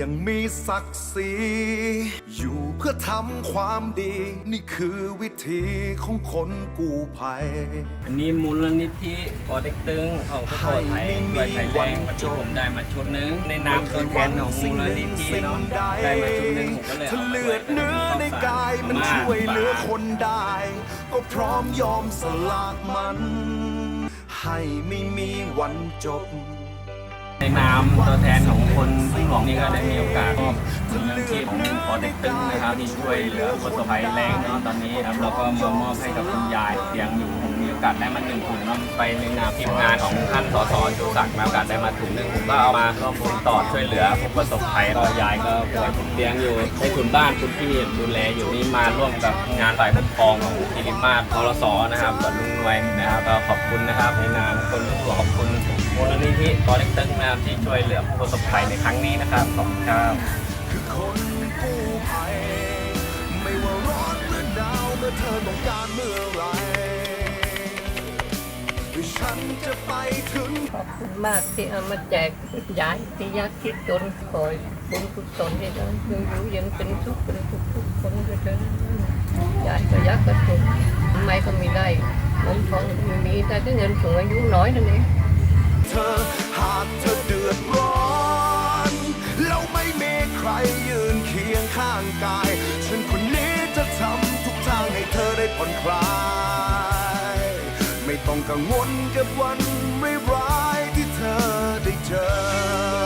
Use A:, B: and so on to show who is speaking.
A: ยังมีศักดิ์ศรีอยู่เพื่อทำความดี นี่คือวิธีของคนกู้ภัย
B: อันนี้มูลนิธิปอเต็กตึงของสุโขทัยด้วยไทยแรงวันที่ผมได้มาชุดหนึง ในนามตัวแทนของมูลนิธิเนาะได้มาชุดหนึงผมก็เลย
A: ถ้า
B: เอามา
A: เลื
B: ไว้
A: อดเนื้อในกายมันช่วยเหลือคนได้ ก็พร้อมยอมสละมัน ให้ไม่มีวันจบ
B: ในนามตัวแทนของคนพึ่งหลวงนี่ก็ได้มีโอกาสมอบมูลนิธิของปอเต็กตึงนะครับที่ช่วยเหลือคนสภัยแรงเนาะตอนนี้ครับแล้วก็มามอบให้กับคุณยายเสียงอยู่ผมมี โอกาสได้มาหนึ่งถุงเนาะไปในนามทีมงานของท่านสสจุศักดิ์มีโอกาสได้มาถุงหนึ่งผมก็เอามาร่วมบุญต่อช่วยเหลือผู้ประสบภัยก็ยายก็ป่วยติดเตียงอยู่ให้คุณบ้านคุณพี่ดูแลอยู่นี่มาร่วมกับงานฝ่ายปกครองของกิริมาศพลสนะครับส่วนลุงนวยนะครับก็ขอบคุณนะครับในนามคนลูกหลวงขอบคุณมูลนิธิปอเล็กตึ้งนะครับที่ช่วยเหลือผู้ประสบภัยในครั้งนี้นะครับขอบคุณครับ
A: คือคนกู้ภัยไม่ว่าร้อนหรือหนาวเมื่อเธอต้องการเมื่อไร ฉันจะไปถึง
C: ขอบคุณมากที่เอามาแจกยายที่ยากคิดจนคอยบุญกุศลให้เราอยู่ยู่เย็นเป็นทุกข์เป็นทุกทุกคนก็เถอะยายก็ยากก็จนทำไมก็ไม่ได้เงินทองไม่มีแต่ก็เงินสูงอายุน้อยนั่นเอง
A: เธอหากเธอเดือดร้อนแล้วไม่มีใครยืนเคียงข้างกาย ฉันคนนี้จะทำทุกทางให้เธอได้ผ่อนคลาย ไม่ต้องกังวลกับวันไม่ร้ายที่เธอได้เจอ